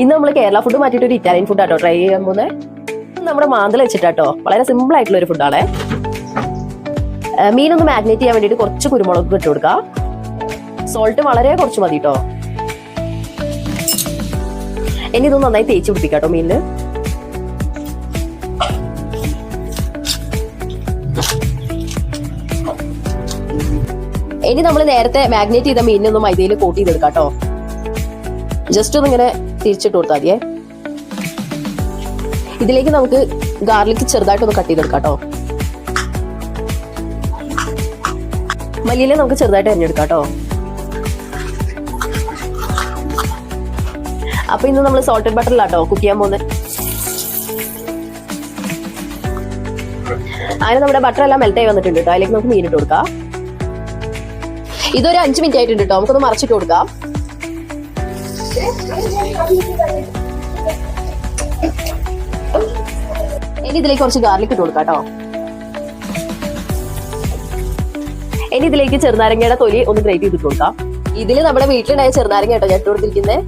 ഇന്ന് നമ്മൾ കേരള ഫുഡ് മാറ്റിയിട്ട് ഒരു ഇറ്റാലിയൻ ഫുഡ് ആട്ടോ ട്രൈ ചെയ്യാൻ പോകുന്നത് നമ്മുടെ മാന്തൽ വെച്ചിട്ടാട്ടോ. വളരെ സിമ്പിൾ ആയിട്ടുള്ള ഒരു ഫുഡാണ് മീനൊന്ന് മാഗ്നേറ്റ് ചെയ്യാൻ വേണ്ടിയിട്ട് കുറച്ച് കുരുമുളക് ഇട്ട് കൊടുക്കുക സോൾട്ട് വളരെ കുറച്ച് മതി കേട്ടോ ഇനി ഇതൊന്ന് നന്നായി തേച്ച് പിടിപ്പിക്കാട്ടോ മീനിന്. ഇനി നമ്മൾ നേരത്തെ മാഗ്നേറ്റ് ചെയ്ത മീനിനൊന്ന് മൈദയിൽ കോട്ട് ചെയ്തെടുക്കാം കേട്ടോ ജസ്റ്റ് ഒന്ന് ഇങ്ങനെ തിരിച്ചിട്ട് കൊടുത്താൽ മതിയേ. ഇതിലേക്ക് നമുക്ക് ഗാർലിക് ചെറുതായിട്ടൊന്ന് കട്ട് ചെയ്തെടുക്കാം കേട്ടോ മല്ലിയില നമുക്ക് ചെറുതായിട്ട് അരിഞ്ഞെടുക്കാം കേട്ടോ അപ്പൊ ഇന്ന് നമ്മൾ സോൾട്ടഡ് ബട്ടറിലാട്ടോ കുക്ക് ചെയ്യാൻ പോകുന്നത് അങ്ങനെ നമ്മുടെ ബട്ടർ എല്ലാം മെൽറ്റ് ആയി വന്നിട്ടുണ്ട് കേട്ടോ അതിലേക്ക് നമുക്ക് മീനിട്ട് കൊടുക്കാം. ഇതൊരു അഞ്ച് മിനിറ്റ് ആയിട്ടുണ്ട് കേട്ടോ നമുക്കൊന്ന് മറച്ചിട്ട് കൊടുക്കാം. ഇനി ഇതിലേക്ക് കുറച്ച് ഗാർലിക് ഇട്ട് കൊടുക്കാം കേട്ടോ. ഇനി ഇതിലേക്ക് ചെറുനാരങ്ങയുടെ തൊലി ഒന്ന് ഗ്രേറ്റ് ചെയ്തിട്ട് കൊടുക്കാം. ഇതിൽ നമ്മുടെ വീട്ടിലുണ്ടായ ചെറുനാരങ്ങ കേട്ടോ ഞാൻ ഇട്ട് കൊടുത്തിരിക്കുന്നത്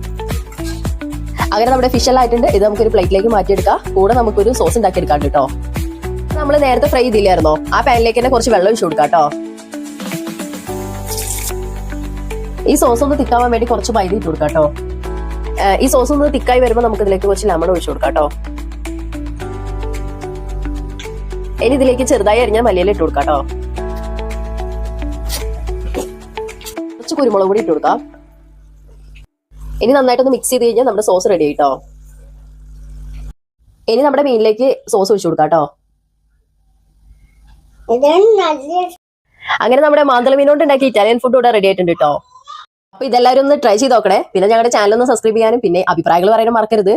അങ്ങനെ നമ്മുടെ ഫിഷ് എല്ലാം ആയിട്ടുണ്ട്. ഇത് നമുക്കൊരു പ്ലേറ്റിലേക്ക് മാറ്റിയെടുക്കാം. കൂടെ നമുക്കൊരു സോസ് ഉണ്ടാക്കി എടുക്കാം കേട്ടോ. നമ്മൾ നേരത്തെ ഫ്രൈ ചെയ്തില്ലായിരുന്നോ? ആ പാനിലേക്ക് തന്നെ കുറച്ച് വെള്ളം ഒഴിച്ചു കൊടുക്കാം കേട്ടോ. ഈ സോസ് ഒന്ന് തിക്കാവാൻ വേണ്ടി കുറച്ച് മൈദ ഇട്ട് കൊടുക്കാം കേട്ടോ. ഈ സോസ് ഒന്ന് തിക്കായി വരുമ്പോൾ നമുക്ക് ഇതിലേക്ക് കുറച്ച് ലെമൺ ഒഴിച്ചു കൊടുക്കാം കേട്ടോ. ഇനി ഇതിലേക്ക് ചെറുതായി അരിഞ്ഞ മല്ലിയില ഇട്ട് കൊടുക്കാം കേട്ടോ. കുറച്ച് കുരുമുളക് കൂടി ഇട്ട് കൊടുക്കാം. ഇനി നന്നായിട്ടൊന്ന് മിക്സ് ചെയ്ത് കഴിഞ്ഞാൽ നമ്മുടെ സോസ് റെഡി ആയിട്ടോ. ഇനി നമ്മുടെ മീനിലേക്ക് സോസ് ഒഴിച്ചു കൊടുക്കാം കേട്ടോ. അങ്ങനെ നമ്മുടെ മാന്തള മീനോണ്ട് ഉണ്ടാക്കിയ ഇറ്റാലിയൻ ഫുഡ് ഇവിടെ റെഡി ആയിട്ടുണ്ട് കേട്ടോ. അപ്പൊ ഇതെല്ലാവരും ഒന്ന് ട്രൈ ചെയ്ത് നോക്കണേ. പിന്നെ ഞങ്ങളുടെ ചാനൽ ഒന്ന് സബ്സ്ക്രൈബ് ചെയ്യാനും പിന്നെ അഭിപ്രായങ്ങൾ പറയാനും മറക്കരുത്.